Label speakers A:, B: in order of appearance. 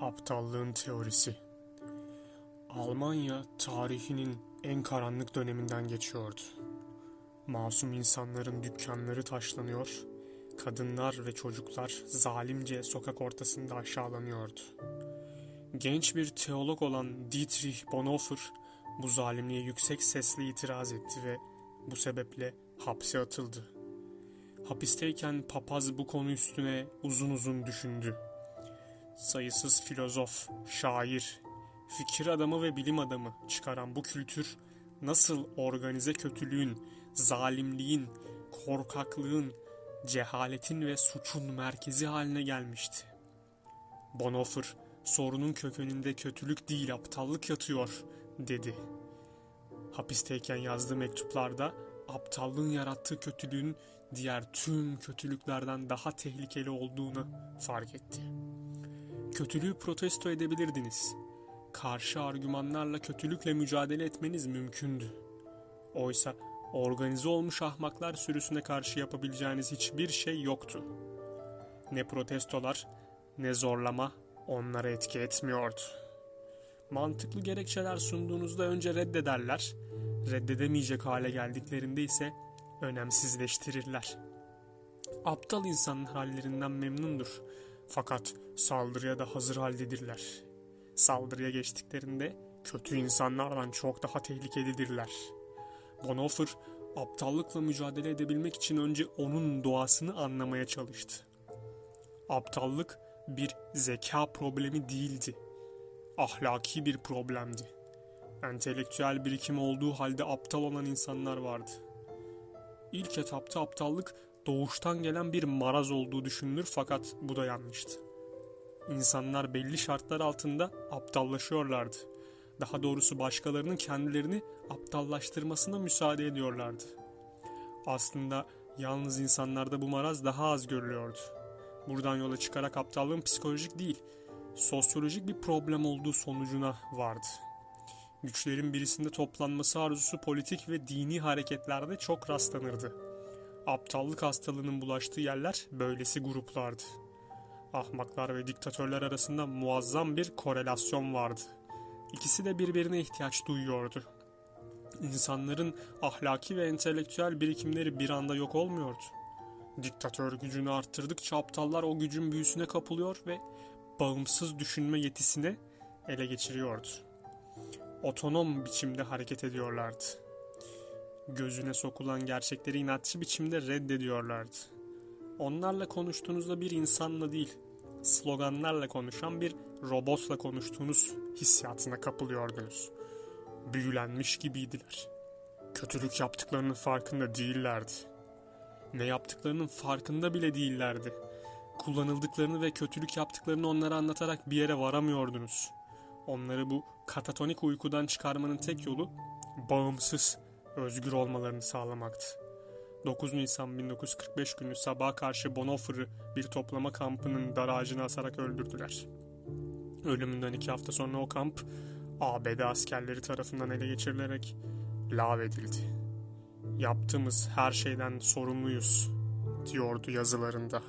A: Aptallığın teorisi. Almanya tarihinin en karanlık döneminden geçiyordu. Masum insanların dükkanları taşlanıyor, kadınlar ve çocuklar zalimce sokak ortasında aşağılanıyordu. Genç bir teolog olan Dietrich Bonhoeffer bu zalimliğe yüksek sesle itiraz etti ve bu sebeple hapse atıldı. Hapisteyken papaz bu konu üstüne uzun uzun düşündü sayısız filozof, şair, fikir adamı ve bilim adamı çıkaran bu kültür nasıl organize kötülüğün, zalimliğin, korkaklığın, cehaletin ve suçun merkezi haline gelmişti. Bonhoeffer, sorunun kökeninde kötülük değil aptallık yatıyor, dedi. Hapisteyken yazdığı mektuplarda aptallığın yarattığı kötülüğün diğer tüm kötülüklerden daha tehlikeli olduğunu fark etti. Kötülüğü protesto edebilirdiniz. Karşı argümanlarla kötülükle mücadele etmeniz mümkündü. Oysa organize olmuş ahmaklar sürüsüne karşı yapabileceğiniz hiçbir şey yoktu. Ne protestolar ne zorlama onlara etki etmiyordu. Mantıklı gerekçeler sunduğunuzda önce reddederler, reddedemeyecek hale geldiklerinde ise önemsizleştirirler. Aptal insanın hallerinden memnundur fakat saldırıya da hazır haldedirler. Saldırıya geçtiklerinde kötü insanlardan çok daha tehlikelidirler. Bonhoeffer aptallıkla mücadele edebilmek için önce onun doğasını anlamaya çalıştı. Aptallık bir zeka problemi değildi. Ahlaki bir problemdi. Entelektüel birikim olduğu halde aptal olan insanlar vardı. İlk etapta aptallık doğuştan gelen bir maraz olduğu düşünülür fakat bu da yanlıştı. İnsanlar belli şartlar altında aptallaşıyorlardı. Daha doğrusu başkalarının kendilerini aptallaştırmasına müsaade ediyorlardı. Aslında yalnız insanlarda bu maraz daha az görülüyordu. Buradan yola çıkarak aptallığın psikolojik değil, sosyolojik bir problem olduğu sonucuna vardı. Güçlerin birisinde toplanması arzusu politik ve dini hareketlerde çok rastlanırdı. Aptallık hastalığının bulaştığı yerler böylesi gruplardı. Ahmaklar ve diktatörler arasında muazzam bir korelasyon vardı. İkisi de birbirine ihtiyaç duyuyordu. İnsanların ahlaki ve entelektüel birikimleri bir anda yok olmuyordu. Diktatör gücünü arttırdıkça aptallar o gücün büyüsüne kapılıyor ve bağımsız düşünme yetisini ele geçiriyordu. Otonom biçimde hareket ediyorlardı gözüne sokulan gerçekleri inatçı biçimde reddediyorlardı. Onlarla konuştuğunuzda bir insanla değil, sloganlarla konuşan bir robotla konuştuğunuz hissiyatına kapılıyordunuz. Büyülenmiş gibiydiler. Kötülük yaptıklarının farkında değillerdi. Ne yaptıklarının farkında bile değillerdi. Kullanıldıklarını ve kötülük yaptıklarını onlara anlatarak bir yere varamıyordunuz. Onları bu katatonik uykudan çıkarmanın tek yolu bağımsız, özgür olmalarını sağlamaktı. 9 Nisan 1945 günü sabaha karşı Bonhoeffer'ı bir toplama kampının dar ağacına asarak öldürdüler. Ölümünden iki hafta sonra o kamp ABD askerleri tarafından ele geçirilerek lağvedildi. Yaptığımız her şeyden sorumluyuz diyordu yazılarında.